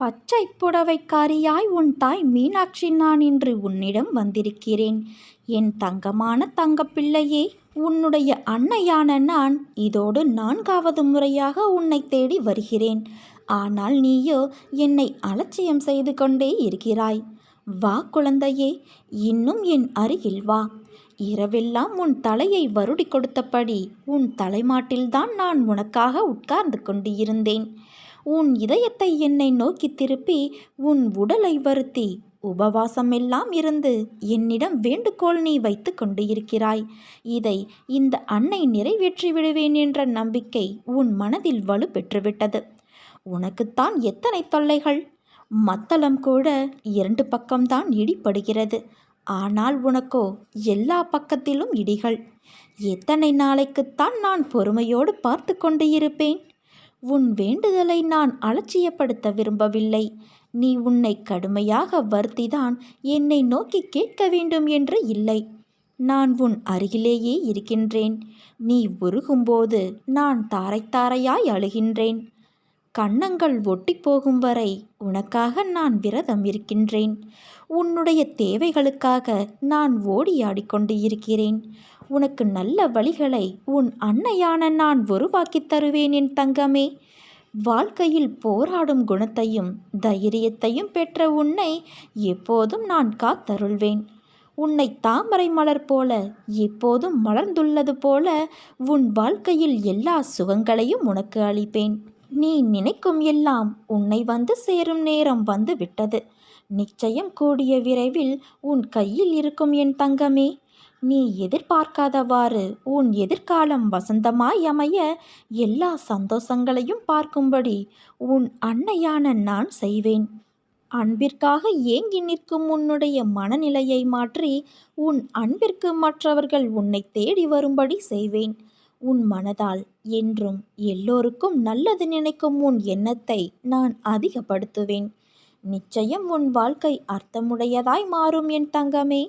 பச்சை புடவைக்காரியாய் உன் தாய் மீனாட்சி நான் இன்று உன்னிடம் வந்திருக்கிறேன். என் தங்கமான தங்கப்பிள்ளையே உன்னுடைய அன்னையான நான் இதோடு நான்காவது முறையாக உன்னை தேடி வருகிறேன். ஆனால் நீயோ என்னை அலட்சியம் செய்து கொண்டே இருக்கிறாய். வா குழந்தையே இன்னும் என் அருகில் வா. இரவெல்லாம் உன் தலையை வருடி கொடுத்தபடி உன் தலைமாட்டில்தான் நான் உனக்காக உட்கார்ந்து கொண்டு இருந்தேன் உன் இதயத்தை என்னை நோக்கி திருப்பி உன் உடலை வருத்தி. உபவாசம் எல்லாம் இருந்து என்னிடம் வேண்டுகோள் நீ வைத்து கொண்டு இருக்கிறாய். இதை இந்த அன்னை நிறைவேற்றி விடுவேன் என்ற நம்பிக்கை உன் மனதில் வலு பெற்றுவிட்டது. உனக்குத்தான் எத்தனை தொல்லைகள்? மத்தளம் கூட இரண்டு பக்கம்தான் இடிப்படுகிறது ஆனால் உனக்கோ எல்லா பக்கத்திலும் இடிகள். எத்தனை நாளைக்குத்தான் நான் பொறுமையோடு பார்த்து கொண்டு இருப்பேன்? உன் வேண்டுதலை நான் அலட்சியப்படுத்த விரும்பவில்லை. நீ உன்னை கடுமையாக வருத்திதான் என்னை நோக்கி கேட்க வேண்டும் என்று இல்லை. நான் உன் அருகிலேயே இருக்கின்றேன். நீ உருகும்போது நான் தாரை தாரையாய் அழுகின்றேன். கன்னங்கள் ஒட்டி போகும் வரை உனக்காக நான் விரதம் இருக்கின்றேன். உன்னுடைய தேவைகளுக்காக நான் ஓடியாடிக்கொண்டு இருக்கிறேன். உனக்கு நல்ல வழிகளை உன் அன்னையான நான் உருவாக்கித் தருவேன் என் தங்கமே. வாழ்க்கையில் போராடும் குணத்தையும் தைரியத்தையும் பெற்ற உன்னை எப்போதும் நான் காத்தருள்வேன். உன்னை தாமரை மலர் போல எப்போதும் மலர்ந்துள்ளது போல உன் வாழ்க்கையில் எல்லா சுகங்களையும் உனக்கு அளிப்பேன். நீ நினைக்கும் எல்லாம் உன்னை வந்து சேரும் நேரம் வந்து விட்டது நிச்சயம் கூடிய விரைவில் உன் கையில் இருக்கும் என் தங்கமே. நீ எதிர்பார்க்காதவாறு உன் எதிர்காலம் வசந்தமாய் அமைய எல்லா சந்தோஷங்களையும் பார்க்கும்படி உன் அன்னையான நான் செய்வேன். அன்பிற்காக ஏங்கி நிற்கும் உன்னுடைய மனநிலையை மாற்றி உன் அன்பிற்கு மற்றவர்கள் உன்னை தேடி வரும்படி செய்வேன். உன் மனதால் என்றும் எல்லோருக்கும் நல்லது நினைக்கும் உன் எண்ணத்தை நான் அதிகப்படுத்துவேன். நிச்சயம் உன் வாழ்க்கை அர்த்தமுடையதாய் மாறும் என் தங்கமே.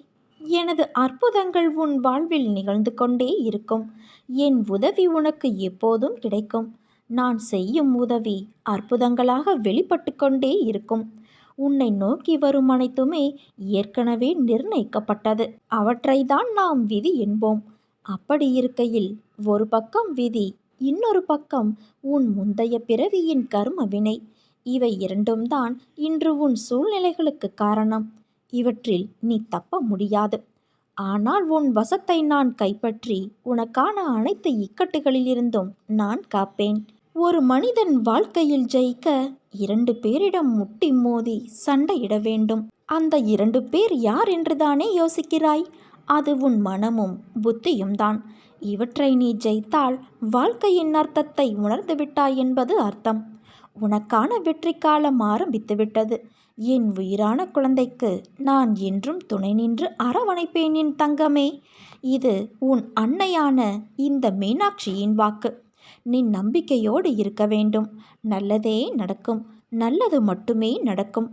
எனது அற்புதங்கள் உன் வாழ்வில் நிகழ்ந்து கொண்டே இருக்கும். என் உதவி உனக்கு எப்போதும் கிடைக்கும். நான் செய்யும் உதவி அற்புதங்களாக வெளிப்பட்டு கொண்டே இருக்கும். உன்னை நோக்கி வரும் அனைத்துமே ஏற்கனவே நிர்ணயிக்கப்பட்டது. அவற்றை தான் நாம் விதி என்போம். அப்படி இருக்கையில் ஒரு பக்கம் விதி இன்னொரு பக்கம் உன் முந்தைய பிறவியின் கர்ம வினை. இவை இரண்டும் தான் இன்று உன் சூழ்நிலைகளுக்கு காரணம். இவற்றில் நீ தப்ப முடியாது. ஆனால் உன் வசத்தை நான் கைப்பற்றி உனக்கான அனைத்து இக்கட்டுகளிலிருந்தும் நான் காப்பேன். ஒரு மனிதன் வாழ்க்கையில் ஜெயிக்க இரண்டு பேரிடம் முட்டி மோதி சண்டையிட வேண்டும். அந்த இரண்டு பேர் யார் என்றுதானே யோசிக்கிறாய்? அது உன் மனமும் புத்தியும் தான். இவற்றை நீ ஜெயித்தால் வாழ்க்கையின் அர்த்தத்தை உணர்ந்துவிட்டாய் என்பது அர்த்தம். உனக்கான வெற்றி காலம் ஆரம்பித்துவிட்டது. என் உயிரான குழந்தைக்கு நான் என்றும் துணை நின்று அரவணைப்பேன் என் தங்கமே. இது உன் அன்னையான இந்த மீனாட்சியின் வாக்கு. நீ நம்பிக்கையோடு இருக்க வேண்டும். நல்லதே நடக்கும். நல்லது மட்டுமே நடக்கும்.